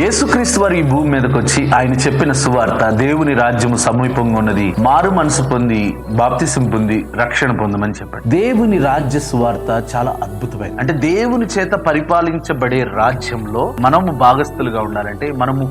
యేసుక్రీస్తు వారు ఈ భూమి మీదకి వచ్చి ఆయన చెప్పిన సువార్త దేవుని రాజ్యము సమీపంగా ఉన్నది మారు మనసు పొంది బాప్తిసం పొంది రక్షణ పొందమని చెప్పాడు. దేవుని రాజ్య సువార్త చాలా అద్భుతమైనది అంటే దేవుని చేత పరిపాలించబడే రాజ్యంలో మనము భాగస్థులుగా ఉండాలంటే మనము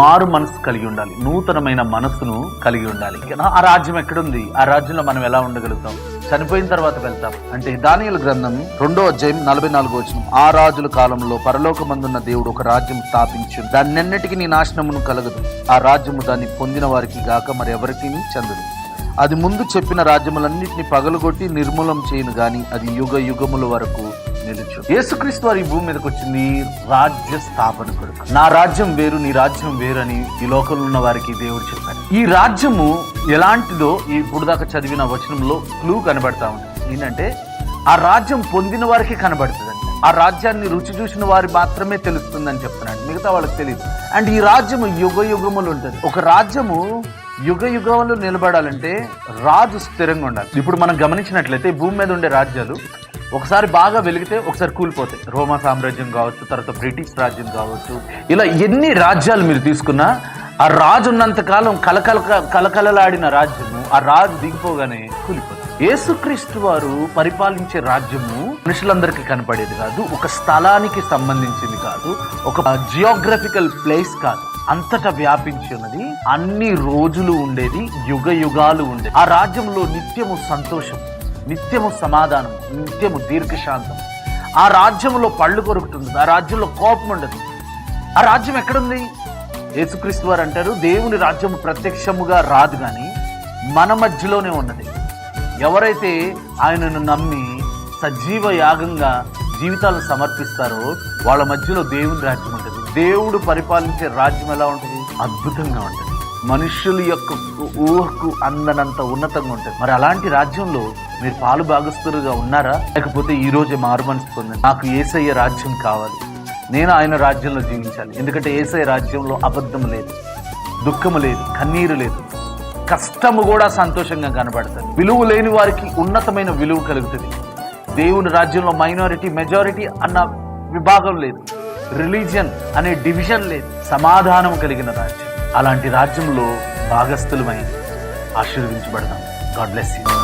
మారు మనసు కలిగి ఉండాలి నూతనమైన మనసును కలిగి ఉండాలి. ఆ రాజ్యం ఎక్కడుంది? ఆ రాజ్యంలో మనం ఎలా ఉండగలుగుతాం? చనిపోయిన తర్వాత వెళ్తాం. అంటే దానియల గ్రంథం రెండో అధ్యాయం నలభై నాలుగో వచ్చిన ఆ రాజుల కాలంలో పరలోకమందున్న దేవుడు ఒక రాజ్యం స్థాపించు. దాన్నెన్నటికి నీ నాశనమును కలగదు. ఆ రాజ్యము దాన్ని పొందిన వారికి గాక మరి ఎవరికి చెందదు. అది ముందు చెప్పిన రాజ్యములన్నింటినీ పగలగొట్టి నిర్మూలం చేయను గాని అది యుగ యుగముల వరకు నిలుచు. యేసుక్రీస్తు వారి భూమి మీదకి వచ్చింది రాజ్య స్థాపన కొరకు నా రాజ్యం వేరు నీ రాజ్యం వేరు అని ఈ లోకంలో ఉన్న వారికి దేవుడు చెప్పాడు. ఈ రాజ్యము ఎలాంటిదో ఈ ఇప్పుడు దాకా చదివిన వచనంలో క్లూ కనబడతా ఉంది. ఏంటంటే ఆ రాజ్యం పొందిన వారికి కనబడుతుంది ఆ రాజ్యాన్ని రుచి చూసిన వారి మాత్రమే తెలుస్తుందని చెప్తున్నాడు. మిగతా వాళ్ళకి తెలియదు అండ్ ఈ రాజ్యము యుగ యుగములు ఉంటుంది. ఒక రాజ్యము యుగ యుగంలో నిలబడాలంటే రాజు స్థిరంగా ఉండాలి. ఇప్పుడు మనం గమనించినట్లయితే భూమి మీద ఉండే రాజ్యాలు ఒకసారి బాగా వెలిగితే ఒకసారి కూలిపోతాయి. రోమా సామ్రాజ్యం కావచ్చు తర్వాత బ్రిటిష్ రాజ్యం కావచ్చు. ఇలా ఎన్ని రాజ్యాలు మీరు తీసుకున్నా ఆ రాజు ఉన్నంత కాలం కలకల కలకలలాడిన రాజ్యము ఆ రాజు దిగిపోగానే కూలిపోతుంది. యేసుక్రీస్తు వారు పరిపాలించే రాజ్యము మనుషులందరికీ కనపడేది కాదు ఒక స్థలానికి సంబంధించింది కాదు ఒక జియోగ్రఫికల్ ప్లేస్ కాదు. అంతటా వ్యాపించి ఉన్నది అన్ని రోజులు ఉండేది యుగ యుగాలు ఉండేది. ఆ రాజ్యంలో నిత్యము సంతోషం. నిత్యము సమాధానం నిత్యము దీర్ఘశాంతం. ఆ రాజ్యంలో పళ్ళు కొరుకుతుంది ఆ రాజ్యంలో కోపం ఉండదు. ఆ రాజ్యం ఎక్కడుంది? యేసుక్రీస్తు వారు అంటారు దేవుని రాజ్యం ప్రత్యక్షముగా రాదు కానీ మన మధ్యలోనే ఉన్నది. ఎవరైతే ఆయనను నమ్మి సజీవ యాగంగా జీవితాలను సమర్పిస్తారో వాళ్ళ మధ్యలో దేవుని రాజ్యం ఉంటుంది. దేవుడు పరిపాలించే రాజ్యం ఎలా ఉంటుంది? అద్భుతంగా ఉంటుంది. మనుషుల యొక్క ఊహకు అందనంత ఉన్నతంగా ఉంటుంది. మరి అలాంటి రాజ్యంలో మీరు పాలు భాగస్తులుగా ఉన్నారా? లేకపోతే ఈ రోజే మారు మనసు పొందండి. నాకు ఏసయ్య రాజ్యం కావాలి. నేను ఆయన రాజ్యంలో జీవించాలి. ఎందుకంటే ఏసయ్య రాజ్యంలో అబద్ధం లేదు దుఃఖము లేదు కన్నీరు లేదు. కష్టము కూడా సంతోషంగా కనబడుతుంది. విలువ లేని వారికి ఉన్నతమైన విలువ కలుగుతుంది. దేవుని రాజ్యంలో మైనారిటీ మెజారిటీ అన్న విభాగం లేదు. రిలీజియన్ అనే డివిజన్ లేదు. సమాధానం కలిగిన రాజ్యం. అలాంటి రాజ్యంలో భాగస్థులమై ఆశీర్వించబడతాం గాడ్ బ్లెస్ యూ.